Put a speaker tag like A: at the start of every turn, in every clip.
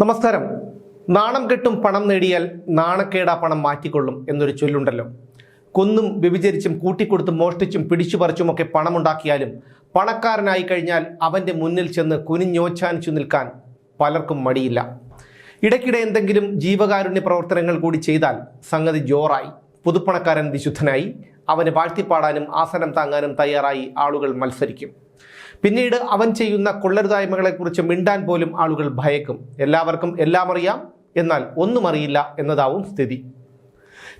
A: നമസ്കാരം. നാണം കെട്ടും പണം നേടിയാൽ നാണക്കേടാ പണം മാറ്റിക്കൊള്ളും എന്നൊരു ചൊല്ലുണ്ടല്ലോ. കൊന്നും വ്യഭിചരിച്ചും കൂട്ടിക്കൊടുത്തും മോഷ്ടിച്ചും പിടിച്ചുപറിച്ചുമൊക്കെ പണമുണ്ടാക്കിയാലും പണക്കാരനായി കഴിഞ്ഞാൽ അവന്റെ മുന്നിൽ ചെന്ന് കുനിഞ്ഞോച്ചാനിച്ചു നിൽക്കാൻ പലർക്കും മടിയില്ല. ഇടയ്ക്കിടെ എന്തെങ്കിലും ജീവകാരുണ്യ പ്രവർത്തനങ്ങൾ കൂടി ചെയ്താൽ സംഗതി ജോറായി. പുതുപ്പണക്കാരൻ വിശുദ്ധനായി. അവന് വാഴ്ത്തിപ്പാടാനും ആസനം താങ്ങാനും തയ്യാറായി ആളുകൾ മത്സരിക്കും. പിന്നീട് അവൻ ചെയ്യുന്ന കൊള്ളരുതായ്മകളെക്കുറിച്ച് മിണ്ടാൻ പോലും ആളുകൾ ഭയക്കും. എല്ലാവർക്കും എല്ലാം അറിയാം എന്നാൽ ഒന്നും അറിയില്ല എന്നതാവും സ്ഥിതി.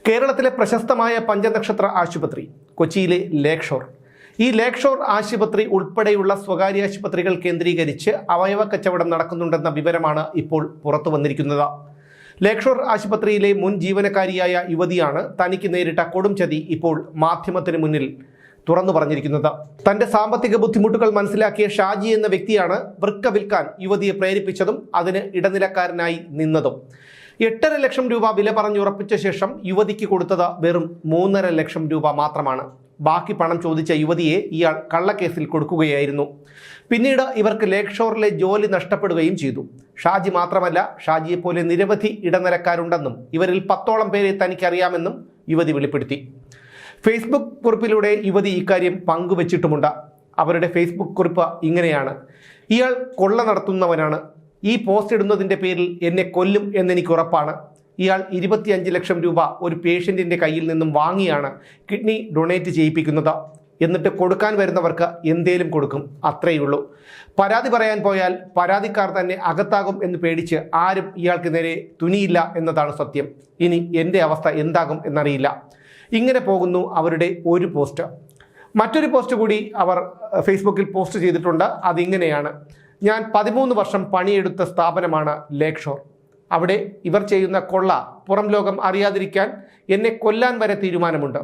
A: കേരളത്തിലെ പ്രശസ്തമായ പഞ്ചനക്ഷത്ര ആശുപത്രി കൊച്ചിയിലെ ലേക്ഷോർ ഈ ലേക്ഷോർ ഷോർ ആശുപത്രി ഉൾപ്പെടെയുള്ള സ്വകാര്യ ആശുപത്രികൾ കേന്ദ്രീകരിച്ച് അവയവ കച്ചവടം നടക്കുന്നുണ്ടെന്ന വിവരമാണ് ഇപ്പോൾ പുറത്തു വന്നിരിക്കുന്നത്. ലേക്ഷോർ ഷോർ ആശുപത്രിയിലെ മുൻ ജീവനക്കാരിയായ യുവതിയാണ് തനിക്ക് നേരിട്ട കൊടും ചതി ഇപ്പോൾ മാധ്യമത്തിന് മുന്നിൽ തുറന്നു പറഞ്ഞിരിക്കുന്നത്. തന്റെ സാമ്പത്തിക ബുദ്ധിമുട്ടുകൾ മനസ്സിലാക്കിയ ഷാജി എന്ന വ്യക്തിയാണ് വൃക്ക വിൽക്കാൻ യുവതിയെ പ്രേരിപ്പിച്ചതും അതിന് ഇടനിലക്കാരനായി നിന്നതും. എട്ടര ലക്ഷം രൂപ വില പറഞ്ഞുറപ്പിച്ച ശേഷം യുവതിക്ക് കൊടുത്തത് വെറും മൂന്നര ലക്ഷം രൂപ മാത്രമാണ്. ബാക്കി പണം ചോദിച്ച യുവതിയെ ഇയാൾ കള്ളക്കേസിൽ കൊടുക്കുകയായിരുന്നു. പിന്നീട് ഇവർക്ക് ലേക്ഷോറിലെ ജോലി നഷ്ടപ്പെടുകയും ചെയ്തു. ഷാജി മാത്രമല്ല ഷാജിയെ പോലെ നിരവധി ഇടനിലക്കാരുണ്ടെന്നും ഇവരിൽ പത്തോളം പേരെ തനിക്കറിയാമെന്നും യുവതി വെളിപ്പെടുത്തി. ഫേസ്ബുക്ക് കുറിപ്പിലൂടെ യുവതി ഇക്കാര്യം പങ്കുവച്ചിട്ടുമുണ്ട്. അവരുടെ ഫേസ്ബുക്ക് കുറിപ്പ് ഇങ്ങനെയാണ്. ഇയാൾ കൊള്ള നടത്തുന്നവനാണ്. ഈ പോസ്റ്റ് ഇടുന്നതിന്റെ പേരിൽ എന്നെ കൊല്ലും എന്നെനിക്ക് ഉറപ്പാണ്. ഇയാൾ ഇരുപത്തിയഞ്ച് ലക്ഷം രൂപ ഒരു പേഷ്യന്റിന്റെ കയ്യിൽ നിന്നും വാങ്ങിയാണ് കിഡ്നി ഡൊണേറ്റ് ചെയ്യിപ്പിക്കുന്നത്. എന്നിട്ട് കൊടുക്കാൻ വരുന്നവർക്ക് എന്തേലും കൊടുക്കും. അത്രയുള്ളൂ പരാതി പറയാൻ പോയാൽ പരാതിക്കാർ തന്നെ അകത്താകും എന്ന് പേടിച്ച് ആരും ഇയാൾക്ക് നേരെ തുനിയില്ല എന്നതാണ് സത്യം. ഇനി എന്റെ അവസ്ഥ എന്താകും എന്നറിയില്ല. ഇങ്ങനെ പോകുന്നു അവരുടെ ഒരു പോസ്റ്റ്. മറ്റൊരു പോസ്റ്റ് കൂടി അവർ ഫേസ്ബുക്കിൽ പോസ്റ്റ് ചെയ്തിട്ടുണ്ട്. അതിങ്ങനെയാണ്. ഞാൻ പതിമൂന്ന് വർഷം പണിയെടുത്ത സ്ഥാപനമാണ് ലേക്ക് ഷോർ അവിടെ ഇവർ ചെയ്യുന്ന കൊള്ള പുറം ലോകം അറിയാതിരിക്കാൻ എന്നെ കൊല്ലാൻ വരെ തീരുമാനമുണ്ട്.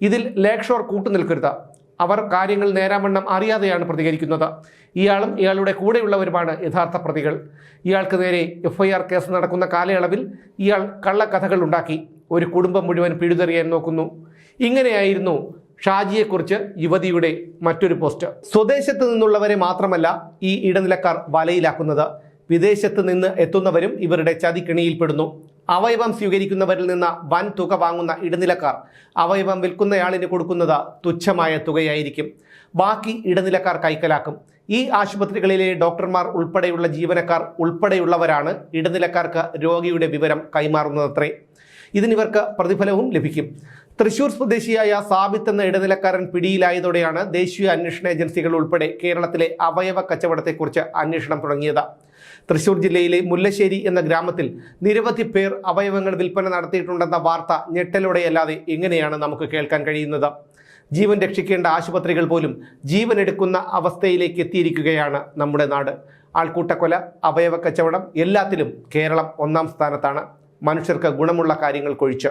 A: ഇതിൽ ലേക്ക് ഷോർ കൂട്ടുനിൽക്കരുത്. അവർ കാര്യങ്ങൾ നേരാമണ്ണം അറിയാതെയാണ് പ്രതികരിക്കുന്നത്. ഇയാളും ഇയാളുടെ കൂടെയുള്ളവരുമാണ് യഥാർത്ഥ പ്രതികൾ. ഇയാൾക്ക് നേരെ എഫ്ഐആർ കേസ് നടക്കുന്ന കാലയളവിൽ ഇയാൾ കള്ളക്കഥകൾ ഉണ്ടാക്കി. ഒരു കുടുംബം മുഴുവൻ പിഴുതെറിയാൻ നോക്കുന്നു. ഇങ്ങനെയായിരുന്നു ഷാജിയെക്കുറിച്ച് യുവതിയുടെ മറ്റൊരു പോസ്റ്റ്. സ്വദേശത്ത് നിന്നുള്ളവരെ മാത്രമല്ല ഈ ഇടനിലക്കാർ വലയിലാക്കുന്നത്. വിദേശത്ത് നിന്ന് എത്തുന്നവരും ഇവരുടെ ചതിക്കിണിയിൽപ്പെടുന്നു. അവയവം സ്വീകരിക്കുന്നവരിൽ നിന്ന് വൻ തുക വാങ്ങുന്ന ഇടനിലക്കാർ അവയവം വിൽക്കുന്നയാളിന് കൊടുക്കുന്നത് തുച്ഛമായ തുകയായിരിക്കും. ബാക്കി ഇടനിലക്കാർ കൈക്കലാക്കും. ഈ ആശുപത്രികളിലെ ഡോക്ടർമാർ ഉൾപ്പെടെയുള്ള ജീവനക്കാർ ഉൾപ്പെടെയുള്ളവരാണ് ഇടനിലക്കാർക്ക് രോഗിയുടെ വിവരം കൈമാറുന്നതത്രേ. ഇതിനിവർക്ക് പ്രതിഫലവും ലഭിക്കും. തൃശൂർ സ്വദേശിയായ സാബിത്ത് എന്ന ഇടനിലക്കാരൻ പിടിയിലായതോടെയാണ് ദേശീയ അന്വേഷണ ഏജൻസികൾ ഉൾപ്പെടെ കേരളത്തിലെ അവയവ കച്ചവടത്തെക്കുറിച്ച് അന്വേഷണം തുടങ്ങിയത്. തൃശൂർ ജില്ലയിലെ മുല്ലശ്ശേരി എന്ന ഗ്രാമത്തിൽ നിരവധി പേർ അവയവങ്ങൾ വിൽപ്പന നടത്തിയിട്ടുണ്ടെന്ന വാർത്ത ഞെട്ടലോടെയല്ലാതെ എങ്ങനെയാണ് നമുക്ക് കേൾക്കാൻ കഴിയുന്നത്? ജീവൻ രക്ഷിക്കേണ്ട ആശുപത്രികൾ പോലും ജീവൻ എടുക്കുന്ന അവസ്ഥയിലേക്ക് എത്തിയിരിക്കുകയാണ് നമ്മുടെ നാട്. ആൾക്കൂട്ടക്കൊല അവയവ കച്ചവടം എല്ലാത്തിലും കേരളം ഒന്നാം സ്ഥാനത്താണ്. മനുഷ്യർക്ക് ഗുണമുള്ള കാര്യങ്ങൾ കൊഴിച്ച്